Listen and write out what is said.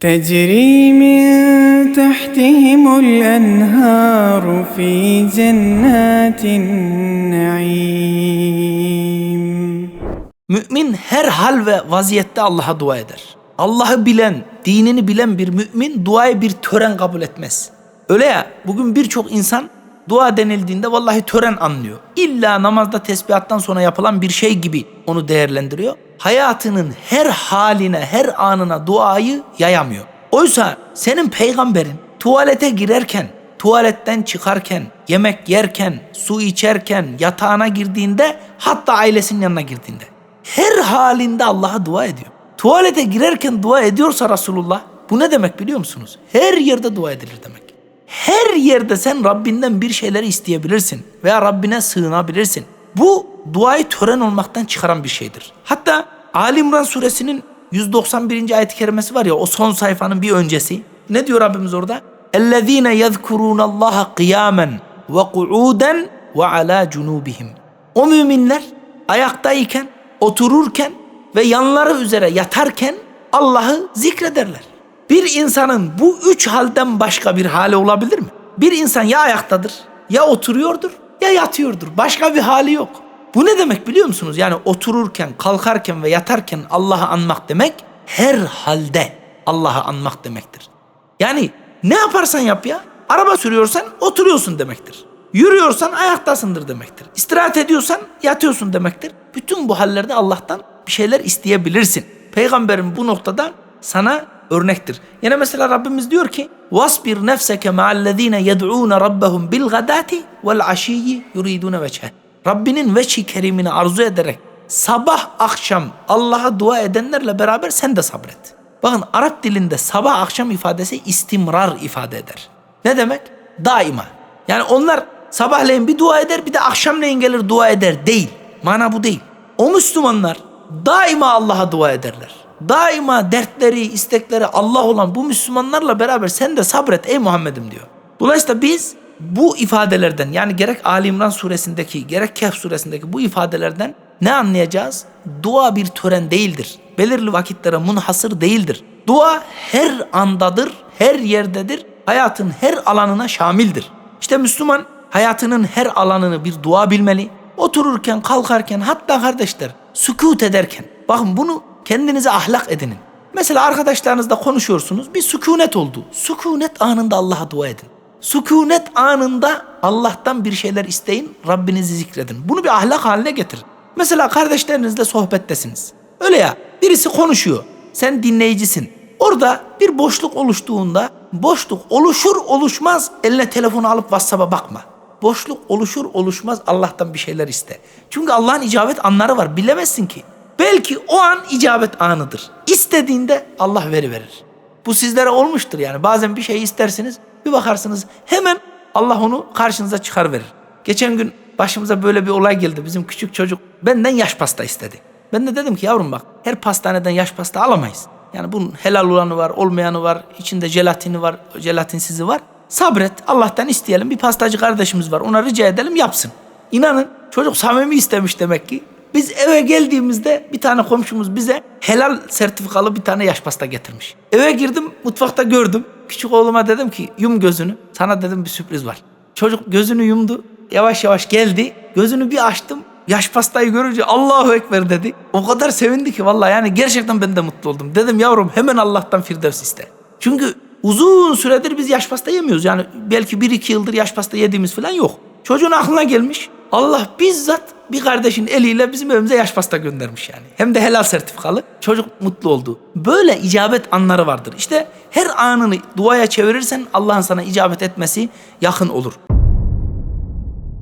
تجري من تحتهم الأنهار في جنات النعيم Mümin her hal ve vaziyette Allah'a dua eder. Allah'ı bilen, dinini bilen bir mümin duayı bir tören kabul etmez. Öyle ya bugün birçok insan dua denildiğinde vallahi tören anlıyor. İlla namazda tesbihattan sonra yapılan bir şey gibi onu değerlendiriyor. Hayatının her haline, her anına duayı yayamıyor. Oysa senin peygamberin tuvalete girerken, tuvaletten çıkarken, yemek yerken, su içerken, yatağına girdiğinde hatta ailesinin yanına girdiğinde her halinde Allah'a dua ediyor. Tuvalete girerken dua ediyorsa Resulullah bu ne demek biliyor musunuz? Her yerde dua edilir demek Her yerde sen Rabbinden bir şeyleri isteyebilirsin veya Rabbine sığınabilirsin. Bu duayı tören olmaktan çıkaran bir şeydir. Hatta Ali İmran suresinin 191. ayet-i kerimesi var ya o son sayfanın bir öncesi. Ne diyor Rabbimiz orada? اَلَّذ۪ينَ يَذْكُرُونَ اللّٰهَ قِيَامًا وَقُعُودًا وَعَلَى جُنُوبِهِمْ O müminler ayaktayken, otururken ve yanları üzere yatarken Allah'ı zikrederler. Bir insanın bu üç halden başka bir hali olabilir mi? Bir insan ya ayaktadır, ya oturuyordur, ya yatıyordur. Başka bir hali yok. Bu ne demek biliyor musunuz? Yani otururken, kalkarken ve yatarken Allah'ı anmak demek her halde Allah'ı anmak demektir. Yani ne yaparsan yap ya. Araba sürüyorsan oturuyorsun demektir. Yürüyorsan ayaktasındır demektir. İstirahat ediyorsan yatıyorsun demektir. Bütün bu hallerde Allah'tan bir şeyler isteyebilirsin. Peygamberin bu noktada sana örnektir. Yine mesela Rabbimiz diyor ki وَاسْبِرْ نَفْسَكَ مَعَ الَّذ۪ينَ يَدْعُونَ رَبَّهُمْ بِالْغَدَاتِ وَالْعَشِيِّ يُرِيدُونَ وَجْهَهِ Rabbinin veçhi kerimini arzu ederek sabah akşam Allah'a dua edenlerle beraber sen de sabret. Bakın Arap dilinde sabah akşam ifadesi istimrar ifade eder. Ne demek? Daima. Yani onlar sabahleyin bir dua eder bir de akşamleyin gelir dua eder değil. Mana bu değil. O Müslümanlar daima Allah'a dua ederler. Daima dertleri, istekleri Allah olan bu Müslümanlarla beraber sen de sabret ey Muhammed'im diyor. Dolayısıyla biz bu ifadelerden yani gerek Ali İmran suresindeki gerek Kehf suresindeki bu ifadelerden ne anlayacağız? Dua bir tören değildir. Belirli vakitlere munhasır değildir. Dua her andadır, her yerdedir. Hayatın her alanına şamildir. İşte Müslüman hayatının her alanını bir dua bilmeli. Otururken, kalkarken, hatta kardeşler sükut ederken. Bakın bunu kendinize ahlak edinin. Mesela arkadaşlarınızla konuşuyorsunuz. Bir sükunet oldu. Sükunet anında Allah'a dua edin. Sükunet anında Allah'tan bir şeyler isteyin. Rabbinizi zikredin. Bunu bir ahlak haline getirin. Mesela kardeşlerinizle sohbettesiniz. Öyle ya birisi konuşuyor. Sen dinleyicisin. Orada bir boşluk oluştuğunda boşluk oluşur oluşmaz eline telefonu alıp WhatsApp'a bakma. Boşluk oluşur oluşmaz Allah'tan bir şeyler iste. Çünkü Allah'ın icabet anları var bilemezsin ki. Belki o an icabet anıdır. İstediğinde Allah veri verir. Bu sizlere olmuştur yani. Bazen bir şey istersiniz bir bakarsınız hemen Allah onu karşınıza çıkar verir. Geçen gün başımıza böyle bir olay geldi. Bizim küçük çocuk benden yaş pasta istedi. Ben de dedim ki yavrum bak her pastaneden yaş pasta alamayız. Yani bunun helal olanı var, olmayanı var, içinde jelatini var, jelatinsizi var. Sabret, Allah'tan isteyelim. Bir pastacı kardeşimiz var, ona rica edelim yapsın. İnanın çocuk samimi istemiş demek ki. Biz eve geldiğimizde bir tane komşumuz bize helal sertifikalı bir tane yaş pasta getirmiş. Eve girdim, mutfakta gördüm. Küçük oğluma dedim ki yum gözünü. Sana dedim bir sürpriz var. Çocuk gözünü yumdu. Yavaş yavaş geldi. Gözünü bir açtım. Yaş pastayı görünce Allahu Ekber dedi. O kadar sevindi ki vallahi yani gerçekten ben de mutlu oldum. Dedim yavrum hemen Allah'tan firdevs iste. Çünkü uzun süredir biz yaş pasta yemiyoruz. Yani belki bir iki yıldır yaş pasta yediğimiz falan yok. Çocuğun aklına gelmiş. Allah bizzat bir kardeşin eliyle bizim evimize yaş pasta göndermiş yani. Hem de helal sertifikalı. Çocuk mutlu oldu. Böyle icabet anları vardır. İşte her anını duaya çevirirsen Allah'ın sana icabet etmesi yakın olur.